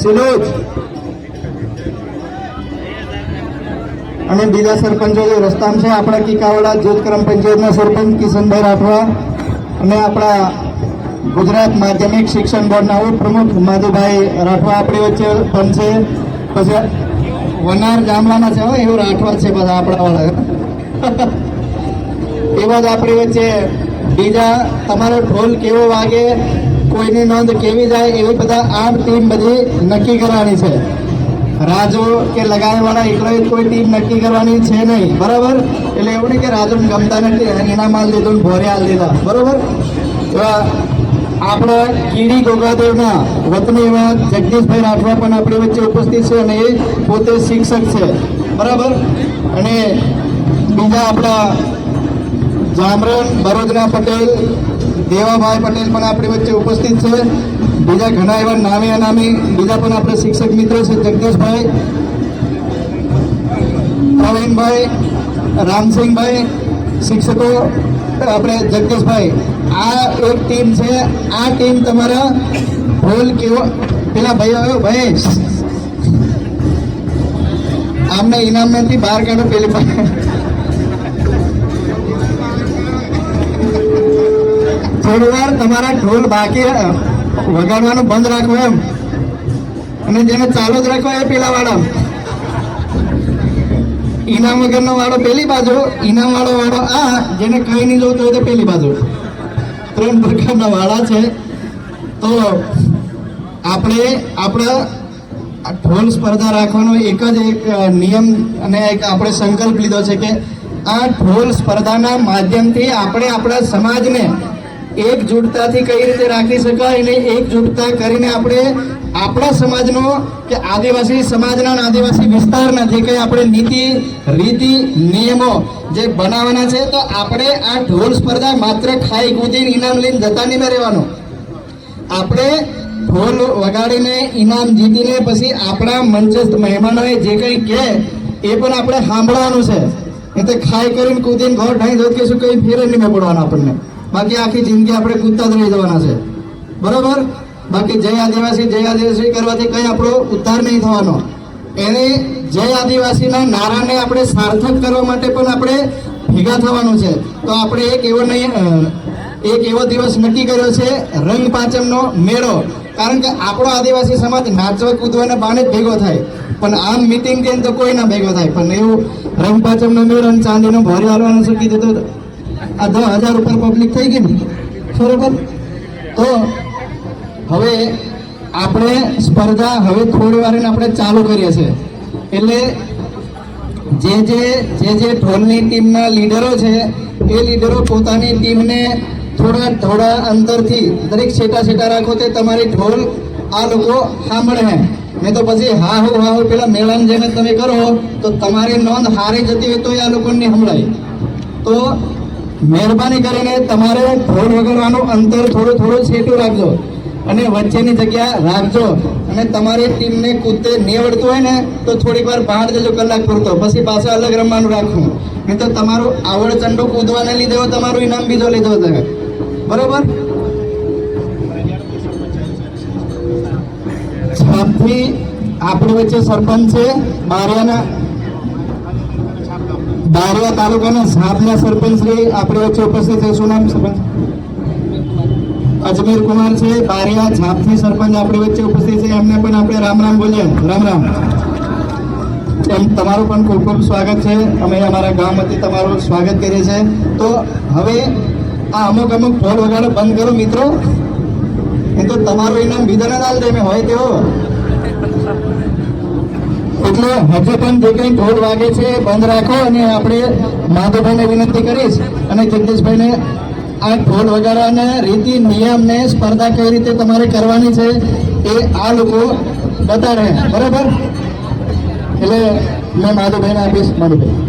સિલોજ અને બીજા સરપંચો જે રસ્તામ છે, આપણા કિકાવાડા જૂથ ક્રમ પંચાયતના સરપંચ કિશનભાઈ રાઠવા અને આપણા ગુજરાત માધ્યમિક શિક્ષણ બોર્ડના ઉપપ્રમુખ માધુભાઈ રાઠવા આપણી વચ્ચે પણ છે. પછી વનાર ગામડાના છે એવું રાઠવા છે બધા આપણા વાળા એવા જ આપણી વચ્ચે બીજા, તમારો ઢોલ કેવો વાગે? કોઈની નોંધ કેવી જાય એવી બધા આઠ ટીમ બધી નક્કી કરવાની છે. રાજો કે લગાવવાળા એટલો કોઈ ટીમ નક્કી કરવાની છે નહીં. બરાબર? એટલે એવું નહીં કે રાજોને ગમતા નથી એના માલ લીધું ને ભોરે હાલ લીધા બરાબર? આપણા કીડી ગોગાદેવના વતની એવા જગદીશભાઈ રાઠવા પણ આપણી વચ્ચે ઉપસ્થિત છે અને એ પોતે શિક્ષક છે. બરાબર? અને બીજા આપણા જામરણ બરોદરા પટેલ દેવાભાઈ પટેલ પણ આપણી વચ્ચે ઉપસ્થિત છે. બીજા ઘણા એવા નામી અનામી, બીજા પણ આપણે શિક્ષક મિત્રો છે, જગદીશભાઈ, પ્રવીણભાઈ, રામસિંહભાઈ, શિક્ષકો, આપણે જગદીશભાઈ, આ એક ટીમ છે, આ ટીમ તમારા હોલ કેવો, પેલા ભાઈ આવ્યો ભાઈ આમને ઇનામમાંથી બહાર કાઢો, પેલી થોડી વાર તમારા ઢોલ બાકી વગાડવાનું બંધ રાખો એમ. અને જેને ચાલુ જ રાખો એ પેલા વાળા ઇનામ વગરનો વાળો પેલી બાજુ ઇનામ વાળો વાળો આ, જેને કઈ નહીં જોતું હોય તો પેલી બાજુ. ત્રણ પ્રકારના વાળા છે. તો આપણે આપણા ઢોલ સ્પર્ધા રાખવાનો એક જ એક નિયમ અને એક આપણે સંકલ્પ લીધો છે કે આ ઢોલ સ્પર્ધાના માધ્યમથી આપણે આપણા સમાજને એકજૂટતાથી કઈ રીતે રાખી શકાય અને એકજૂટતા કરીને આપણે આપણા સમાજનો કે આદિવાસી સમાજના આદિવાસી વિસ્તારના જે કંઈ આપણે નીતિ, રીતિ, નિયમો જે બનાવવાના છે, તો આપણે આ ઢોલ સ્પર્ધા માત્ર ખાઈ કૂદીને ઇનામ લઈને જતા નહીં રહેવાનું. આપણે ઢોલ વગાડીને ઇનામ જીતીને પછી આપણા મંચસ્થ મહેમાનોએ જે કંઈ કહે, એ પણ આપણે સાંભળવાનું છે. એટલે ખાઈ કરીને કૂદીને ઘર ઢાઈ દો કે શું કંઈ ફેર નહીં પડવાનું આપણને. બાકી આખી જિંદગી આપણે કૂદતા જ રહી જવાના છે. બરોબર? બાકી જય આદિવાસી જય આદિવાસી કરવાથી કંઈ આપણો ઉદ્ધાર નહીં થવાનો. એને જય આદિવાસીના નારાને આપણે સાર્થક કરવા માટે પણ આપણે ભેગા થવાનું છે. તો આપણે એક એવો નહીં એક એવો દિવસ નક્કી કર્યો છે, રંગ પાંચમનો મેળો. કારણ કે આપણો આદિવાસી સમાજ નાચવા, કૂદવાના બાને જ ભેગો થાય. પણ આમ મિટિંગ કે તો કોઈ ના ભેગો થાય. પણ એવું રંગ પાંચમનો મેળો અને ચાંદીનો ભોરે હાલવાનું શું કીધું આ દસ હજાર ઉપર પબ્લિક થઈ ગઈ ને? બરોબર? તો હવે આપણે સ્પર્ધા હવે થોડી વાર આપણે ચાલુ કરીએ છીએ. એટલે જે જે જે જે ઢોલની ટીમના લીડરો છે, એ લીડરો પોતાની ટીમને થોડા થોડા અંતરથી દરેક છેટા છેટા રાખો તે તમારી ઢોલ આ લોકો સાંભળે હે નહીં તો પછી હા હો હા હો પેલા મેળાને જેને તમે કરો, તો તમારી નોંધ હારી જતી હોય તો આ લોકોને સંભળાય. તો મહેરબાની કરીને તમારે ઢોલ વગાડવાનું અંતર થોડું થોડું છેટું રાખજો. અને વચ્ચેની જગ્યા રાખજો. અને તમારી ટીમને કૂદતે નહીં હોય ને, તો થોડીક વાર બહાર જજો કલાક પૂરતો. પછી પાછા અલગ રમવાનું રાખવું નહીં તો તમારું આવડ ચંડો કૂદવાને લીધે તમારું ઇનામ બીજો લીધો તમે બરોબર? છાપથી આપણી વચ્ચે સરપંચ છે, બારિયાના બારિયા તાલુકાના ઝાપના સરપંચ શ્રી, આપણી વચ્ચે ઉપસ્થિત છે. શું નામ સરપંચ? અજમેર કુમાર છે. બારિયા ઝાપથી સરપંચ આપણી વચ્ચે ઉપસ્થિત છે. એમને પણ આપણે રામ રામ બોલીએ. રામ રામ. એમ તમારું પણ ખૂબ ખૂબ સ્વાગત છે. અમે અમારા ગામ વતી તમારું સ્વાગત કરીએ છીએ. તો હવે આ અમુક અમુક ઢોલ વગાડો. બંધ કરો મિત્રો. એ તો તમારું ઇનામ બીજાને ના દે. હોય તેવો. એટલે હજુ પણ જે ઢોલ વાગે છે, બંધ રાખો અને આપણે માધવભાઈને વિનંતી કરીશ અને જગદીશભાઈને આ ઢોલ વગાડવાને રીતિ નિયમને સ્પર્ધા કઈ રીતે તમારે કરવાની છે એ આ લોકો બતાડે. બરાબર? એટલે મેં માધવભાઈને આપીશ, માધવભાઈ.